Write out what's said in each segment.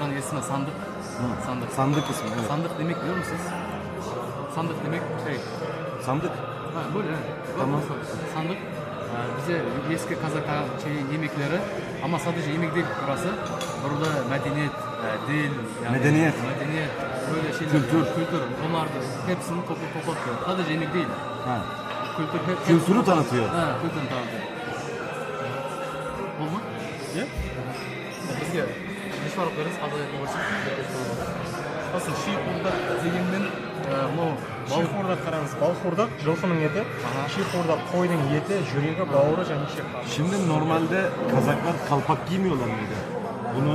Bu restoran ismi Sandık. Sandık. Sandık ismi evet. Sandık demek biliyor musunuz? Sandık demek şey. Sandık. Ha, böyle. evet. Tamam. Sandık. e, bize eski Kazak şey, yemekleri ama sadece yemek değil burası. Burada medeniyet, e, dil, yani Medeniyet. medeniyet, böyle şeyler, Kültür. kültür, onlar da hepsini toplu toplatıyor. Sadece yemek değil. Ha. Kültür, hep, Kültürü tanıtıyor. Ha, kültürünü tanıtıyor. неше барып беріңіз қазір көрсін сосын ши-қуырдақ дегенмен ә, мынау бау ши-қуырдақ қараңыз балқуырдақ жылқының еті Aha. ши-қуырдақ қойдың еті жүрегі бауыры және ішек қаны Şimdi normalde Kazaklar kalpak giymiyorlar mıydı? Bunu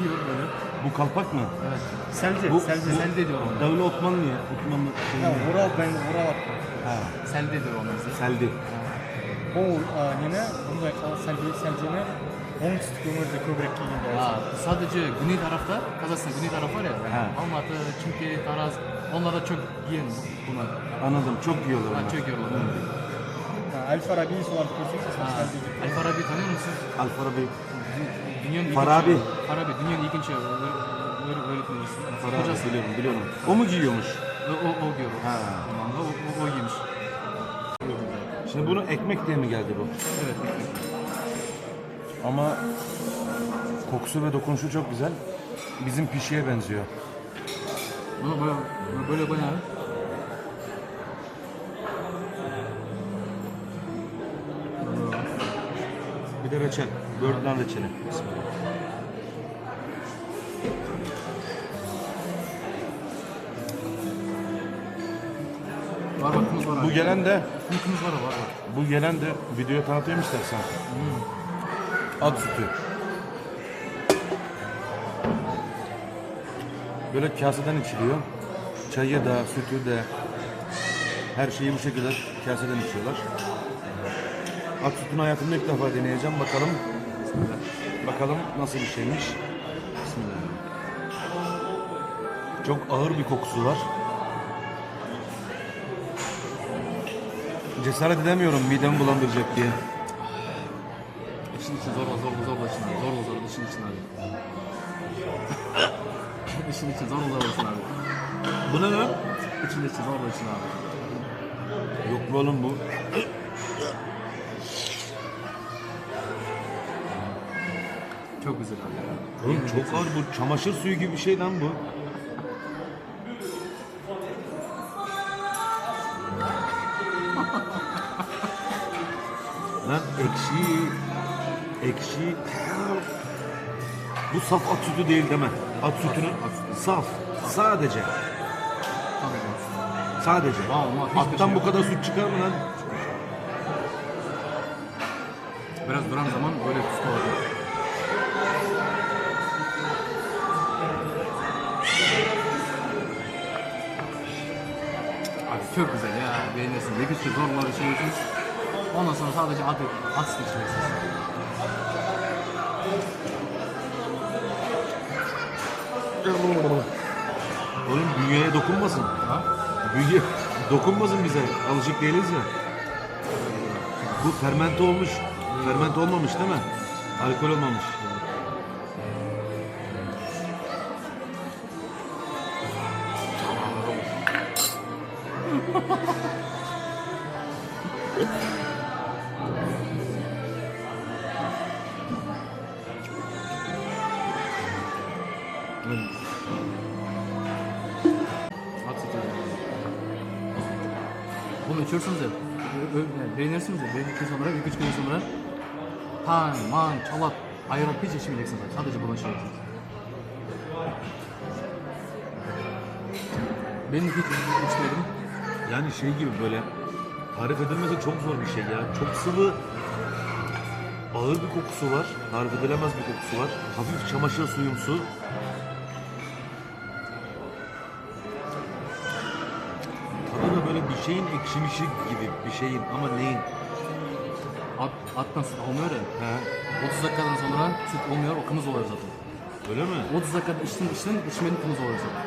yiyor böyle. bu kalpak mı? Evet. сәлде Bu, сәлде bu Selde diyor onlar. Dağlı Otmanlı ya. Otmanlı şey Ha, mi? орал бен орал ат Ha. Selde diyor onlar bize. Seldi. бұл а, нені бұндай қала сәлде сәлдені Homestead Gümrücü Kubrick sadece güney tarafta, Kazakistan güney tarafı var ya. Ha. Almatı, Çimkeri, Taraz, onlara çok yiyen bunlar. Anladım, çok yiyorlar. Ha, çok yiyorlar. El Farabi'yi sorar kursunuz. Ha, El Farabi tanıyor musunuz? Al Farabi. Dünyanın Farabi. Ikinci, Farabi, dünyanın ikinci öğretmenisi. Farabi, biliyorum, biliyorum. O mu giyiyormuş? O, o, o giyiyor. Ha. O, o, o giymiş. Şimdi bunu ekmek diye mi geldi bu? Evet, ekmek. Ama Kokusu ve dokunuşu çok güzel. Bizim pişiye benziyor. Bunu böyle, böyle koy abi. Bir de reçel. Böğürtlen reçeli. Var bak var abi. Bu gelen de Kım- Kımız var var bak. bu gelen de videoya tanıtayım istersen. At sütü. Böyle kaseden içiliyor. Çayı da, sütü de her şeyi bu şekilde kaseden içiyorlar. At sütünü hayatımda ilk defa deneyeceğim. Bakalım bakalım nasıl bir şeymiş. Çok ağır bir kokusu var. Cesaret edemiyorum midemi bulandıracak diye. İçin için zorla zorla zorla için abi. Zorla zorla işin için abi. işin için zorla zorla için abi. Bu ne lan? İçin için zorla için abi. Yok mu oğlum bu? Çok güzel abi. ya. Oğlum çok ağır bu. Çamaşır suyu gibi bir şey lan bu. Bu saf at sütü değil deme. At sütünün saf. Sadece. Sadece. Hiçbir Attan şey bu yok. kadar süt çıkar mı lan? Biraz duran zaman böyle tuzlu olacak. Abi çok güzel ya. Beğenirsin. Ne güzel zorla bir şey için. Ondan sonra sadece at, at sütü içeceksin. Oğlum bünyeye dokunmasın. Ha? Bünye dokunmasın bize. Alışık değiliz ya. Bu fermente olmuş. Fermente olmamış değil mi? Alkol olmamış. Hiç içmeyeceksiniz. Sadece buna şey yapın. Ben hiç içmedim. Yani şey gibi böyle tarif edilmesi çok zor bir şey ya. Çok sıvı, ağır bir kokusu var. Tarif edilemez bir kokusu var. Hafif çamaşır suyumsu. Tadı da böyle bir şeyin ekşimişi gibi bir şeyin ama neyin? At, attan süt olmuyor ya. He, 30 dakikadan sonra süt olmuyor, o kımız oluyor zaten. öyle mi? 30 dakikada içtin, içtin, içmedin kımız oluyor zaten.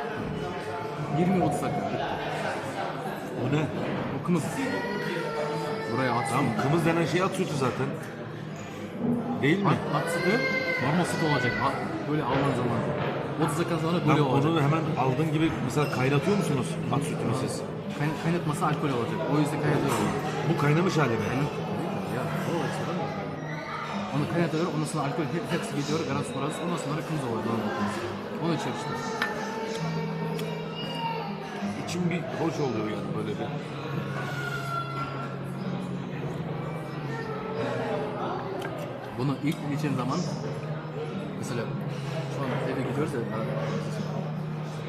20-30 dakika. Bu ne? O kımız. Buraya at Tamam kımız denen şey at sütü zaten. Değil mi? At, at sütü normal süt olacak. At, böyle alman zaman. 30 dakika sonra böyle Tam olacak. onu hemen aldığın gibi mesela kaynatıyor musunuz at sütünü siz? Kayn- kaynatması alkol olacak. O yüzden kaynatıyor. Bu kaynamış hali mi? İşte. Onu kaynatıyor, ondan sonra alkol hep, hepsi gidiyor, garaz garaz, ondan sonra kımız oluyor. Normal kımız. Onu içiyor işte. İçim bir hoş oluyor yani böyle bir. Bunu ilk içen zaman mesela şu an eve gidiyoruz ya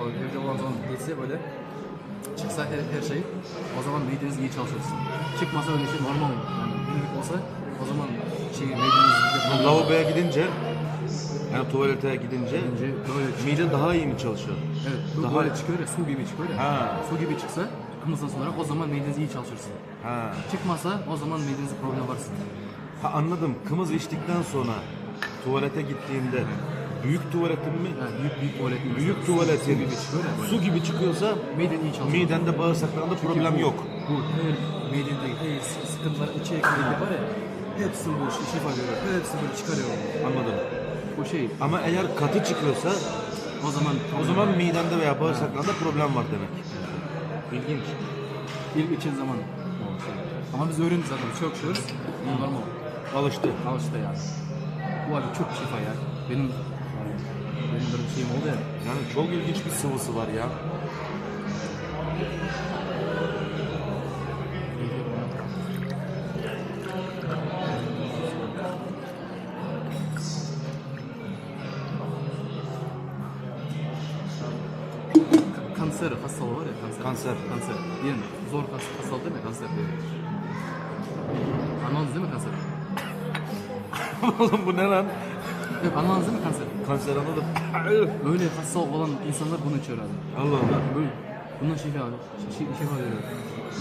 o evde olan zaman geçse böyle çıksa her, her şey o zaman mideniz iyi çalışırsın. Çıkmasa öyle şey normal yani günlük olsa o zaman şey Bu lavaboya gidince yani tuvalete gidince Önce böyle mide daha iyi mi çalışıyor? evet bu Daha- böyle çıkıyor ya su gibi çıkıyor ya. Ha. Su gibi çıksa kımızdan sonra o zaman mideniz iyi çalışırsın. Ha. Çıkmasa o zaman midenizde problem varsın. ha anladım. Kımız içtikten sonra tuvalete gittiğinde büyük tuvaletin mi? Yani büyük büyük tuvaletin Büyük su tuvaletin gibi çıkıyor ya böyle. su gibi çıkıyorsa Miden iyi çalışıyor. midende bağırsaklarında problem bu, yok. Bu her midende her sıkıntılar içe ekmeğinde var ya hepsini bu şifa veriyor. Hepsini böyle çıkarıyor. Anladım. O şey Ama eğer katı çıkıyorsa o zaman o zaman midende veya bağırsaklarında problem var demek. İlginç. ilk için zaman. Ama biz öğrendik zaten çok şuuruz. Normal. Alıştı. Al işte yani. Bu abi çok şifa ya. benim benim bir şeyim oldu ya. Yani çok ilginç bir sıvısı var ya. Kanser. Kanser. Kanser. Yani zor kas- hastalık değil mi kanser diye. Anladınız değil mi kanser? Oğlum bu ne lan? Yok anladınız değil mi kanser? Kanser anladım. Öyle hasta olan insanlar bunu içiyor abi. Allah Allah. Böyle bundan şifa abi. Şi, şifa veriyor.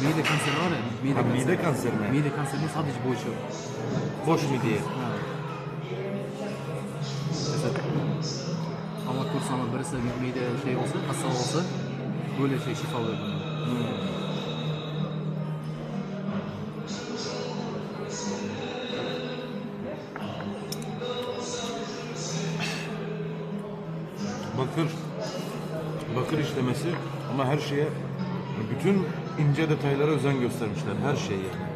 Mide kanseri var ya. Mide, Ha, mide kanseri mi? Mide kanserini sadece bu içiyor. Boş mu diye. Ha. Mesela Allah korusun ama birisi mide şey olsa, hasta olsa böyle şey şifa veriyor bana. Bakır. Bakır işlemesi ama her şeye bütün ince detaylara özen göstermişler. Her şey yani.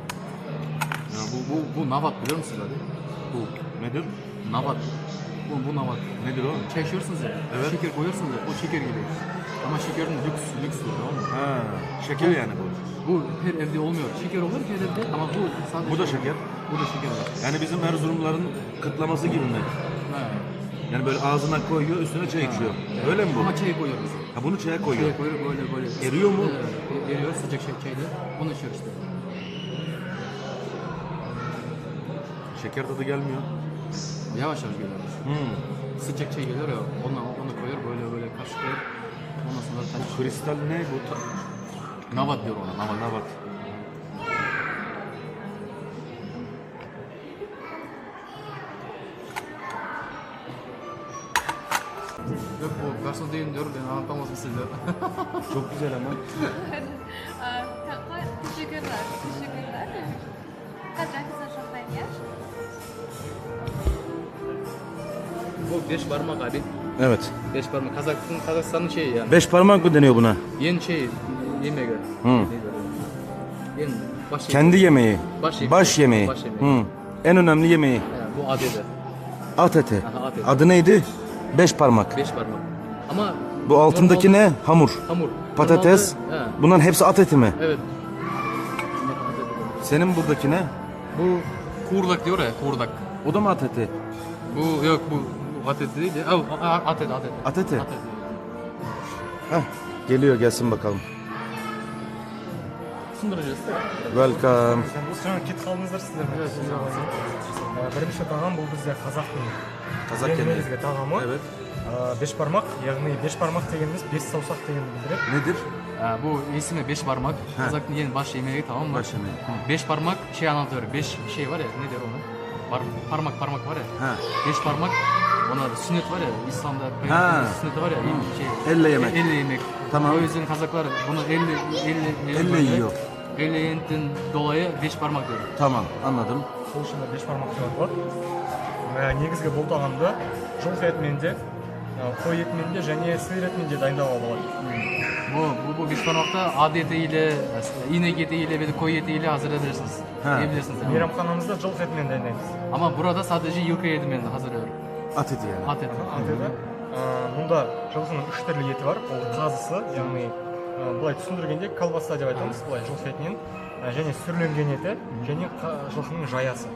Ya bu, bu, bu navat biliyor musunuz abi? Bu Nedir? navat. Bu, bu navat. Nedir o? Çay içiyorsunuz ya, Evet. şeker koyuyorsunuz ya, o şeker gibi. Ama şekerin lüks, lüks oluyor tamam mı? Ha, şeker yani bu. Bu her evde olmuyor. Şeker olur her evde ama bu sadece... Bu da şeker. Bu da şeker. Yani bizim Erzurumların kıtlaması gibi mi? Ha. Yani böyle ağzına koyuyor, üstüne çay içiyor. Öyle mi bu? Ama çay koyuyoruz. Ha bunu çaya koyuyor. Çay koyuyor böyle böyle. Eriyor mu? Evet, e- eriyor sıcak şey, çayda. Onu içiyor işte. Şeker tadı gelmiyor. Yavaş yavaş geliyor. Hmm. Sıcak çay geliyor ya, onu, onu koyuyor böyle böyle kaşıklıyor. Ondan sonra taş. Kristal ne bu? Ta- Navat diyor ona, navat. Navat. Yok bu garson değil diyor, ben anlatamaz mısın diyor. Çok güzel ama. Ta- Teşekkürler. Teşekkürler. Kaçak kısa şampanya. bu beş parmak abi. Evet. Beş parmak. Kazak'ın, Kazakistan'ın şeyi yani. Beş parmak mı deniyor buna? Yeni şey, yemeğe göre. Hı. Yeni baş. Kendi yemeği. Baş yemeği. Baş yemeği. Baş yemeği. Hı. En önemli yemeği. Ha, bu adede. At eti. Aha, at eti. Adı neydi? Beş parmak. Beş parmak. Ama Bu altındaki normal- ne? Hamur. Hamur. Patates. Normalde- ha, Bunların hepsi at eti mi? evet. Senin buradaki ne? Bu kurdak diyor ya, kurdak. O da mı at eti? Bu yok bu, Atete değil de. Oh, atete, atete. Atete. Atete. Heh, geliyor gelsin bakalım. Sındıracağız. Welcome. Sen bu sonra kit kalınızdır sizler. Ee, Bir şey tağam bu bizde Kazak yemeği. Kazak yemeği. Tağamı. Evet. Ee, beş parmak, yani beş parmak dediğimiz beş savsak dediğini bildirir. Nedir? Ee, bu ismi beş parmak. Kazak'ın yeni baş yemeği tamam mı? Baş yemeği. Beş parmak şey anlatıyor. Beş şey var ya nedir onu? Par parmak parmak var ya. Ha. Beş parmak ona sünnet var ya İslam'da Ha. peygamberin sünneti var ya şey. Elle yemek. Elle yemek. Tamam. O yüzden Kazaklar bunu elle elle Elle böyle- yiyor. Elle yedikten dolayı beş parmak diyor. Tamam anladım. сол үшін беш бармақ деп аталады Ә, негізгі бұл тағамды жылқы етімен де ә, қой етімен де және сиыр етімен де дайындауға болады Bu, bu, bu beş parmakta ad etiyle, inek etiyle ve de koyu etiyle hazırlayabilirsiniz. Ha. Yiyebilirsiniz. yani. мейрамханамызда жылқы етімен дайындаймыз Ama burada sadece yılkı etinden hazırlıyor. At eti yani. At eti. ат еті Ә, мұнда жылқының үш түрлі еті бар ол қазысы яғни ә, былай түсіндіргенде колбаса деп айтамыз былай жылқы етінен ә, және сүрленген еті және қа- жылқының жаясы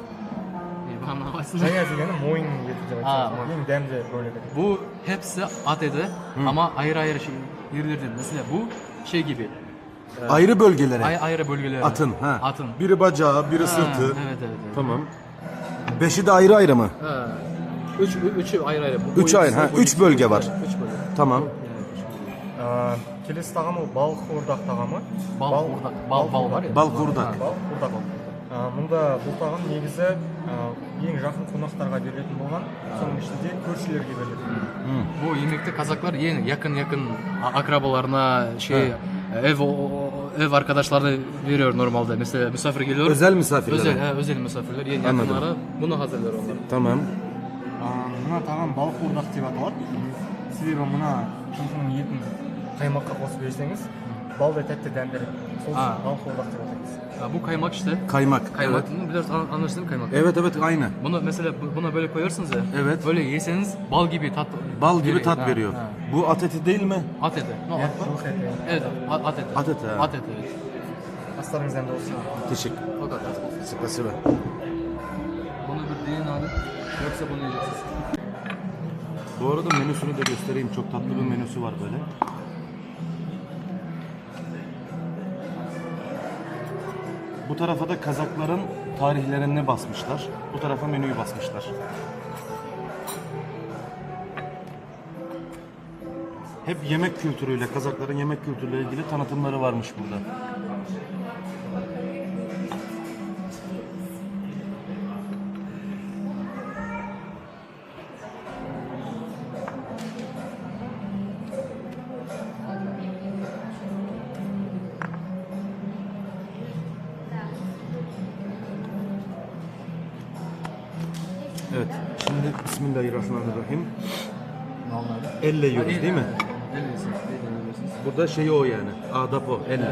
İyi, bana anlamazsın. жая дегені мойын еті деп А, айтамыз ең дәмді бөлігі Bu hepsi at eti ama ayrı ayrı şey, yerlerden. Mesela bu şey gibi. Ayrı bölgelere. Ay, ayrı bölgeler. Atın. Ha. Atın. Biri bacağı, biri Ha, sırtı. Evet evet. evet. Tamam. Beşi de ayrı ayrı mı? Ha. Üç, üçü ayrı ayrı. Bu- bu Üç ayrı, ikisi, ha, bu üç ikisi, bölge var. Üç bölge. Tamam. Ә, келесі тағам ол балық қуырдақ тағамы Bal, kurdak, bal, bal var ya. Bal kurdak. балық қуырдақ Ә, мұнда бұл тағам негізі ә, ең жақын қонақтарға берілетін болған соның ішінде көршілерге беріледі Bu yemekte Kazaklar yeni yakın yakın a- akrabalarına şey ev o- o- ev arkadaşlarına veriyor normalde. Mesela misafir geliyor. Özel misafirlere. Özel, he, özel misafirler. Yeni Anladım. yakınlara bunu hazırlar onlar. Tamam. Ә, мына тағам балық қуырдақ деп аталады себебі мына жылқының етін қаймаққа қосып жесеңіз балдай тәтті дәм береді Ha. Balkoldak деп атаймыз Ha, bu kaymak işte. Kaymak. Kaymak. Evet. Bunu Biraz an- anlaşılır mı kaymak? Evet evet aynı. Bunu mesela bu- buna böyle koyarsınız ya. Evet. Böyle yeseniz bal gibi tat Bal gibi veriyor. tat Ha, veriyor. ha. Bu at eti değil mi? At eti. No, at mı? жылқы еті Evet, at, at eti. At eti, ha. At eti. evet. астарыңыз әмді болсын Teşekkür. O kadar. Спасибо. Yoksa bunu yiyeceksiniz. Bu arada menüsünü de göstereyim. Çok tatlı bir menüsü var böyle. Bu tarafa da Kazakların tarihlerini basmışlar. Bu tarafa menüyü basmışlar. Hep yemek kültürüyle, Kazakların yemek kültürüyle ilgili tanıtımları varmış burada. Elle yiyoruz değil mi? Elle yiyorsunuz. Burada şey o yani. Adap o. Elle.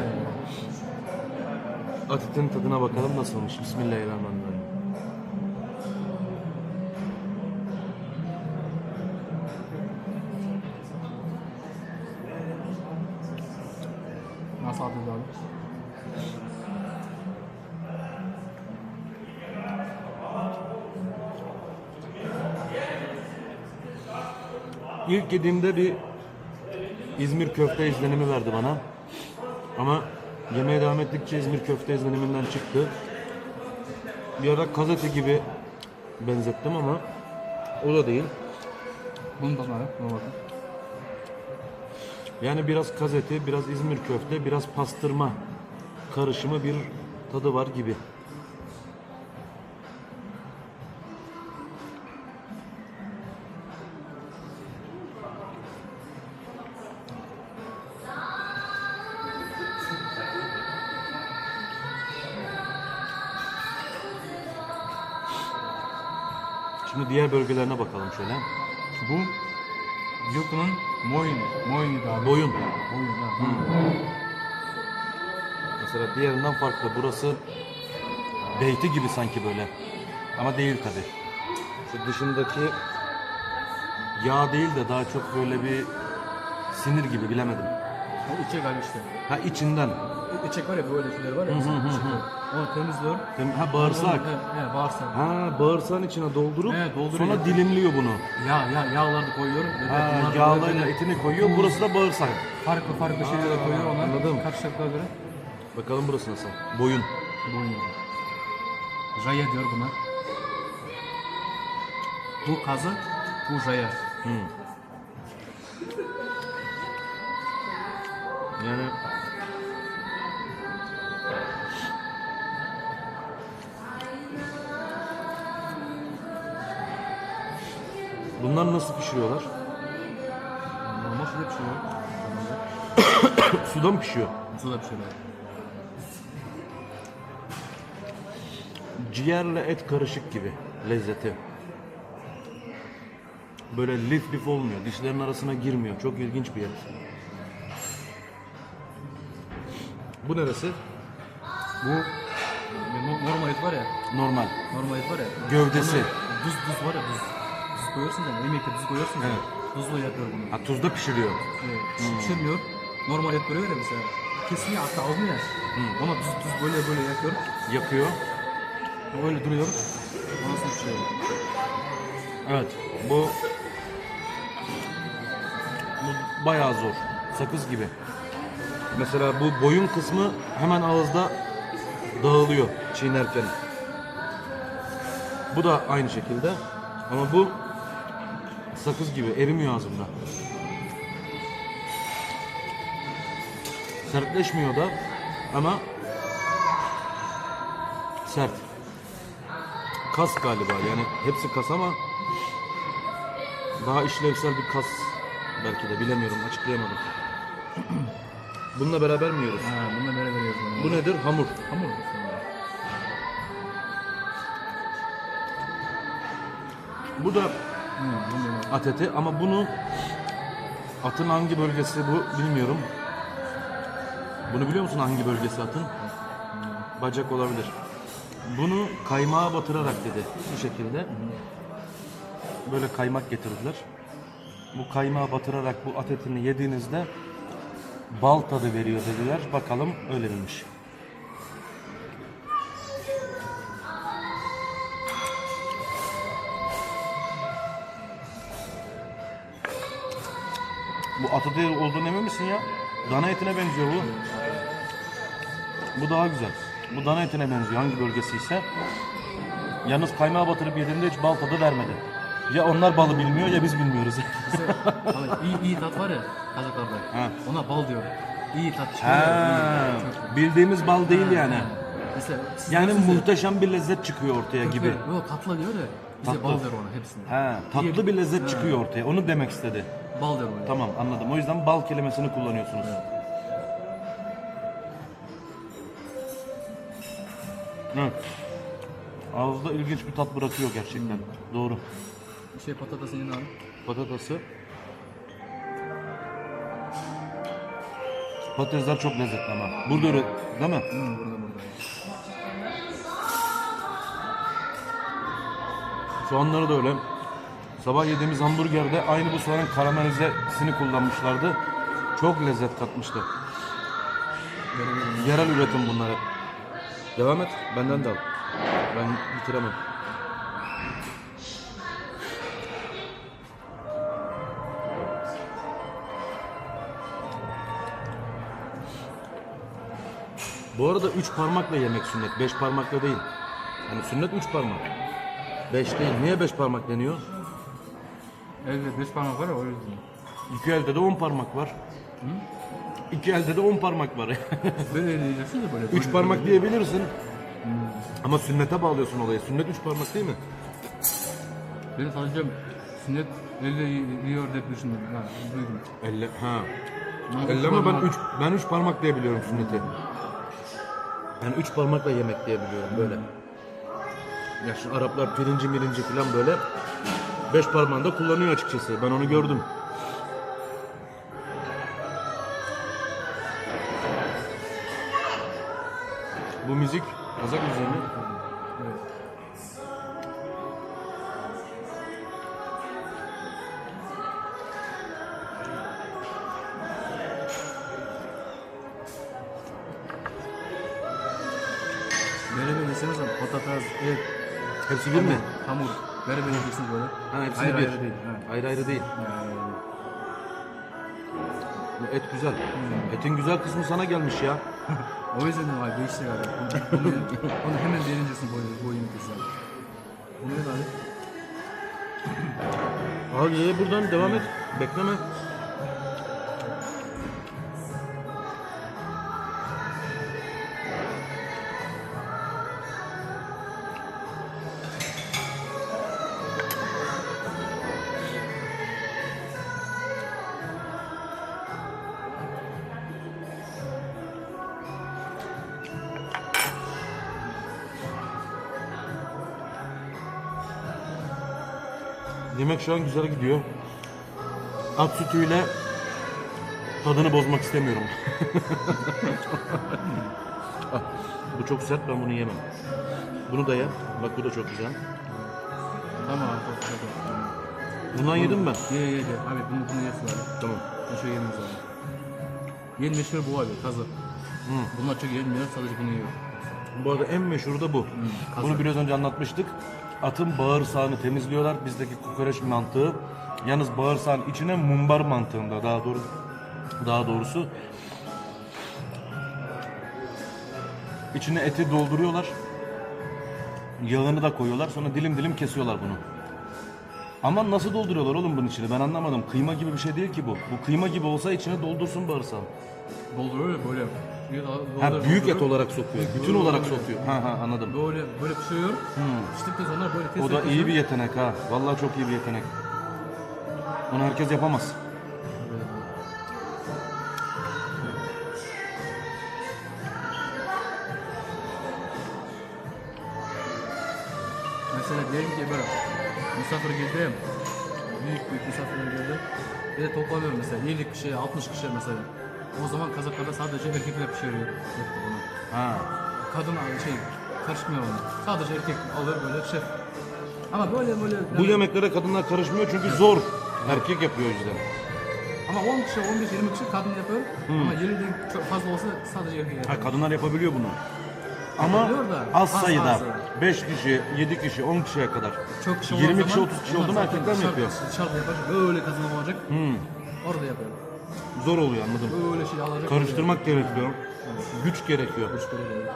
Atitin tadına bakalım nasılmış. Bismillahirrahmanirrahim. İlk yediğimde bir İzmir köfte izlenimi verdi bana. Ama yemeğe devam ettikçe İzmir köfte izleniminden çıktı. Bir ara kazete gibi benzettim ama o da değil. Bunu da abi. Buna bakın. Yani biraz kazeti, biraz İzmir köfte, biraz pastırma karışımı bir tadı var gibi. Şimdi diğer bölgelerine bakalım şöyle. Bu Yurkunun moyun. Moyun abi. Boyun. Boyun. Ha. Mesela diğerinden farklı. Burası beyti gibi sanki böyle. Ama değil tabi. Şu dışındaki yağ değil de daha çok böyle bir sinir gibi bilemedim. O içe işte. Ha içinden. İ- İçek var ya böyle şeyler var ya. mesela içek. Onu temizliyor. Ha bağırsak. Evet, evet bağırsak. Ha bağırsağın içine doldurup Evet, dolduruyor. sonra dilimliyor bunu. Yağ, yağ, yağları da koyuyor. Ve de Ha, bunlar da yağlarıyla böyle etini koyuyor. Burası da bağırsak. Farklı farklı şeyler de koyuyor. Onlar Anladım. karşılıklı göre. Bakalım burası nasıl? Boyun. Boyun. Jaya diyor buna. Bu kazı, bu jaya. Yani Bunlar nasıl pişiriyorlar? Normal şöyle pişiyor. Suda mı pişiyor? Nasıl da pişiyor. Ciğerle et karışık gibi lezzeti. Böyle lif lif olmuyor. Dişlerin arasına girmiyor. Çok ilginç bir et. Bu neresi? Bu no- normal et var ya. Normal. Normal et var ya. Gövdesi. Düz düz var ya düz. Düz koyuyorsun ya. Yemekte düz koyuyorsun ya. Evet. Tuzlu yapıyor bunu. Ha tuzda pişiriyor. Evet. Pişirmiyor. Normal et böyle ya mesela. Kesmiyor hatta almıyor ya. Ona düz düz böyle böyle yapıyor. Yakıyor. Öyle duruyor. Ondan sonra pişiriyor. Evet. Bu bu bayağı zor. Sakız gibi. Mesela bu boyun kısmı hemen ağızda dağılıyor çiğnerken. Bu da aynı şekilde. Ama bu sakız gibi erimiyor ağzımda. Sertleşmiyor da ama sert. Kas galiba yani hepsi kas ama daha işlevsel bir kas belki de bilemiyorum açıklayamadım. Bununla beraber mi yiyoruz? Ha, bununla beraber yiyoruz. Bu nedir? Hamur. Hamur. Bu da- at eti ama bunu atın hangi bölgesi bu bilmiyorum. Bunu biliyor musun hangi bölgesi atın? Bacak olabilir. Bunu kaymağa batırarak dedi bu şekilde. Böyle kaymak getirdiler. Bu kaymağa batırarak bu at etini yediğinizde bal tadı veriyor dediler. Bakalım öyle miymiş? Bu at eti olduğunu emin misin ya? Dana etine benziyor bu. Bu daha güzel. Bu dana etine benziyor hangi bölgesi ise. Yalnız kaymağa batırıp yediğimde hiç bal tadı vermedi. Ya onlar balı bilmiyor ya biz bilmiyoruz. Hani iyi, iyi tat var ya Kazaklarda. Ha. Ona bal diyor. İyi tat çıkıyor. ha, çok- bildiğimiz bal değil yani. Mesela siz- Yani siz muhteşem bir lezzet çıkıyor ortaya gibi. Yok tatlı diyor ya. Bize Tatlı. bal der ona hepsine. Ha, tatlı bir lezzet çıkıyor ortaya. Onu demek istedi. Bal der ona. Tamam anladım. O yüzden bal kelimesini kullanıyorsunuz. Evet. Ağızda ilginç bir tat bırakıyor gerçekten. Doğru. Bir şey patatesin yanına al. Patatası. Patatesler çok lezzetli ama. Burada öyle değil mi? Hmm, burada burada. Soğanları da öyle. Sabah yediğimiz hamburgerde aynı bu soğanın karamelizesini kullanmışlardı. Çok lezzet katmıştı. Yerel üretim bunları. Devam et. Benden de al. Ben bitiremem. Bu arada üç parmakla yemek sünnet. Beş parmakla değil. Hani sünnet üç parmak. Beş değil. Niye beş parmak deniyor? Elde beş parmak var ya o yüzden. İki elde de on parmak var. İki elde de on parmak var. Böyle diyeceksin de böyle. üç böyle- parmak böyle- diyebilirsin. Ama sünnete bağlıyorsun olayı. Sünnet üç parmak değil mi? Ben sadece sünnet elle yiyor diye düşündüm. Ha, duydum. Elle, ha. Elle ama ben parmak- üç, ben üç parmak diye biliyorum sünneti. Ben üç parmakla yemek diye biliyorum böyle. Ya şu Araplar pirinci mirinci falan böyle beş parmağında kullanıyor açıkçası. Ben onu gördüm. Bu müzik Kazak müziği mi? Evet. Ama patates, et, Hepsi bir mi? hamur. Beraber yiyeceksiniz böyle. Ha, hepsi ayrı bir. ayrı değil. Ha. Ayrı ayrı değil. Bu et güzel. Etin güzel kısmı sana gelmiş ya. o yüzden de var değişti galiba. Onu, onu hemen derincesin boyu, boyunu kızlar. Bunu ne abi? Abi buradan devam et. Bekleme. Şu an güzel gidiyor. At sütüyle tadını bozmak istemiyorum. Bu çok sert ben bunu yemem. Bunu da ye. Bak bu da çok güzel. Tamam abi. Çok güzel. Tamam. Bundan yedim ben. Ye ye ye. Abi bunu bunu yesin abi. Tamam. Ben şöyle yemez abi. Yeni meşhur bu abi kazı. Bunlar çok yenmiyor sadece bunu yiyor. Bu arada en meşhuru da bu. Bunu biraz önce anlatmıştık. Atın bağırsağını temizliyorlar. Bizdeki kokoreç mantığı. Yalnız bağırsağın içine mumbar mantığında daha doğru daha doğrusu içine eti dolduruyorlar. Yağını da koyuyorlar. Sonra dilim dilim kesiyorlar bunu. Ama nasıl dolduruyorlar oğlum bunun içine? Ben anlamadım. Kıyma gibi bir şey değil ki bu. Bu kıyma gibi olsa içine doldursun bağırsağı. Dolduruyor ya böyle. Ha büyük et olarak sokuyor. Bütün olarak sokuyor. Ha ha anladım. Böyle böyle pişiyor. Piştikten sonra böyle O da iyi bir yetenek ha. Vallahi çok iyi bir yetenek. Onu herkes yapamaz. Mesela diyelim ki böyle misafir geldi. Büyük büyük misafirler geldi. Bir de toplanıyor mesela 50 kişi 60 kişi mesela. O zaman Kazaklarda sadece erkekler pişiriyor bunu. Ha. Kadın şey karışmıyor ona. Sadece erkek alır böyle şef. Ama böyle böyle Bu yemeklere kadınlar karışmıyor çünkü zor. Erkek yapıyor o yüzden. ama 10 kişi 15 20 kişi kadın yapıyor. Ama yeri çok fazla olsa sadece erkek yapıyor. Ha, kadınlar yapabiliyor bunu. Ama da az az sayıda. az. 5 kişi, 7 kişi, 10 kişiye kadar. Çok kişi olan 20 zaman kişi, 30 kişi oldu mu erkekler mi yapıyor? dışarı- Dışarıda yapacak. Böyle kazanım olacak. Hmm. Orada yapıyor. Zor oluyor anladım. Böyle şey alacak. Karıştırmak gerekiyor. Güç gerekiyor. Böyle.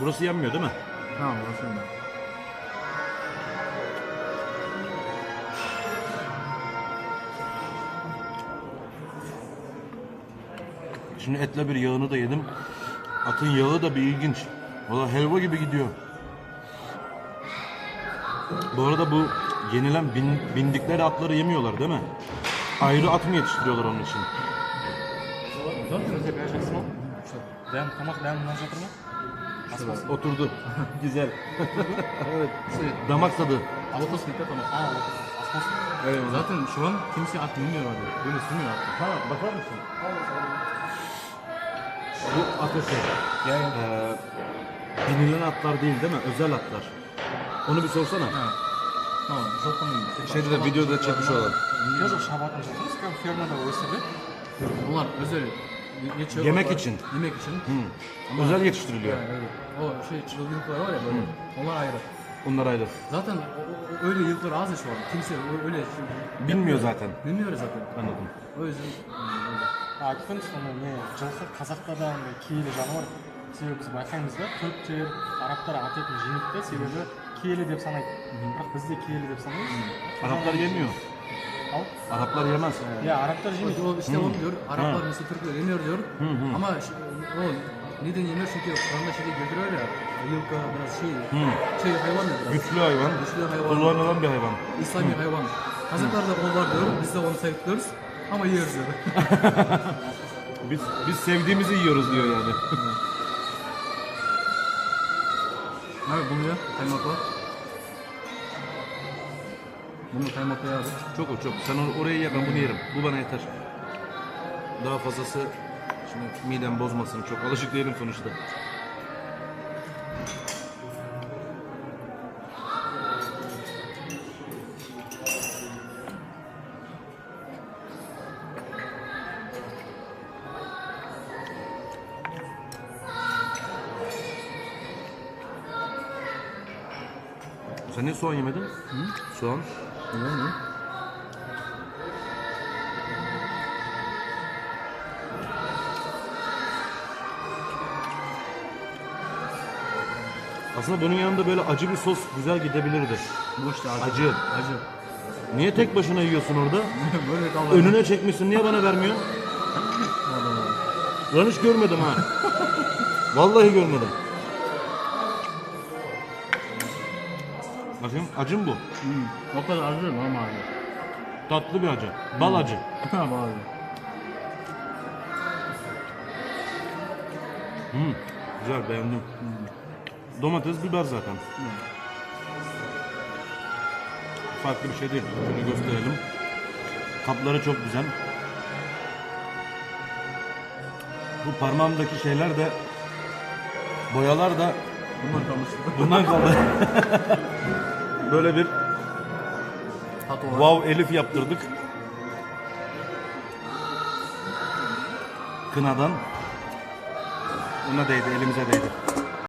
Burası yanmıyor değil mi? Tamam orası öyle. Şimdi etle bir yağını da yedim. Atın yağı da bir ilginç. Valla helva gibi gidiyor. Bu arada bu yenilen bin, bindikleri atları yemiyorlar değil mi? Ayrı at mı yetiştiriyorlar onun için? Oturdu. Güzel. evet. Damak tadı. Ağustos bitti tamam. Evet. Zaten şu an kimse at bilmiyor abi. Böyle sürmüyor hatta. Ha bakar mısın? Allah Allah atası. Yani e, binilen atlar değil değil mi? Özel atlar. Onu bir sorsana. Evet. No, zaten Şeyde de videoda çekmiş olan. Ne zaman şabat özellikle firmada uğraştırdı. Bunlar özel geçiyor. Yemek onlar, için. Yemek için. Hı. Ama özel yetiştiriliyor. Yani, evet. O şey çılgınlıklar var ya böyle. Hı. Onlar ayrı. Onlar ayrı. Zaten o, öyle yıldır az yaşı var. Kimse öyle... Şey- Bilmiyor zaten. Bilmiyor zaten. Anladım. O yüzden... Öyle. айтып тұрмыз ана не жылқы қазақта да андай киелі жануар себебі біз байқаймыз да көп жер арабтар ат етін жемейді да себебі киелі деп санайды бірақ біз де киелі деп санаймыз Araplar yemiyor. Al. Araplar yemez. иә арабтар жемейді O işte onu diyor. Araplar mesela Türkler yemiyor diyor. hı. Ama ş- o neden yemiyor çünkü Kur'an'da şey götürüyor ya. Yılka biraz şey. Şey hayvan ya biraz. Güçlü hayvan. Güçlü hayvan. Kullanılan bir hayvan. İslami hayvan. Kazaklar da o var diyor. Biz de onu sayıklıyoruz. Ama yiyoruz diyor. Biz biz sevdiğimizi yiyoruz diyor yani. Abi bunu ya kaymakla. Bunu kaymakla abi. çok o çok. Sen or- orayı ye ben bunu yerim. Bu bana yeter. Daha fazlası şimdi midem bozmasın. Çok alışık değilim sonuçta. Soğan yemedin? Soğan. Ne ne? Aslında bunun yanında böyle acı bir sos güzel gidebilirdi. Bu işte acı. Acı. Acı. Niye tek başına yiyorsun orada? Böyle kaldı. Önüne çekmişsin niye bana vermiyor? Ben hiç görmedim ha. Vallahi görmedim. Bakayım acı mı bu? Hmm. O kadar acı mı ama abi? Tatlı bir acı. Bal acı. Tamam abi. Hmm, güzel beğendim. Domates, biber zaten. Farklı bir şey değil. Şöyle gösterelim. Kapları çok güzel. Bu parmağımdaki şeyler de boyalar da Bunlar kalmıştı. bundan kaldı. Böyle bir wow Elif yaptırdık. Kınadan. Ona değdi, elimize değdi.